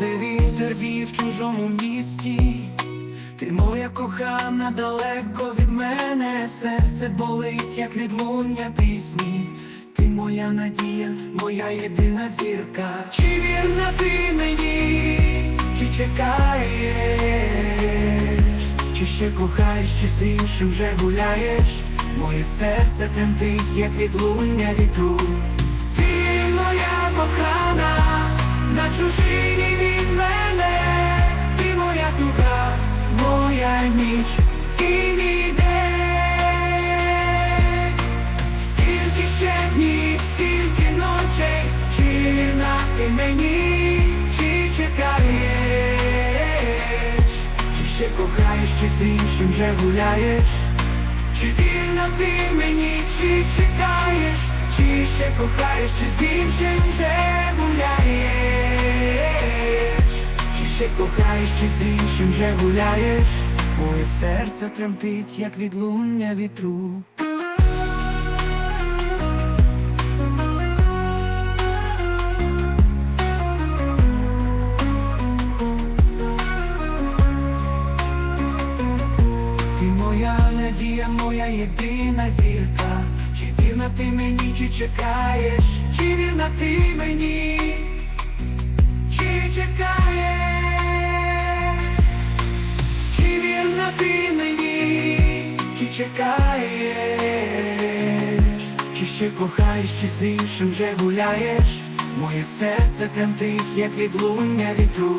мені в чужому місті. Ти моя кохана далеко від мене, серце болить, як відлуння пісні. Ти моя надія, моя єдина зірка. Чи вірна ти мені, чи чекаєш, чи ще кохаєш, чи з іншим вже гуляєш? Моє серце тремтить, як відлуння вітру. Ти моя кохана, на чужині ніч і мій день. Скільки ще днів, скільки ночей, чи вірна ти мені, чи чекаєш, чи ще кохаєш, чи з іншим вже гуляєш? Чи вірна ти мені, чи чекаєш, чи ще кохаєш, чи з іншим вже гуляєш? Ще кохаєш, чи з іншим вже гуляєш? Моє серце тремтить, як відлуння вітру. Ти моя надія, моя єдина зірка. Чи вірна ти мені, чи чекаєш, чи вірна ти мені, ти мені, чи чекаєш, чи ще кохаєш, чи з іншим вже гуляєш? Моє серце тремтить, як відлуння вітру.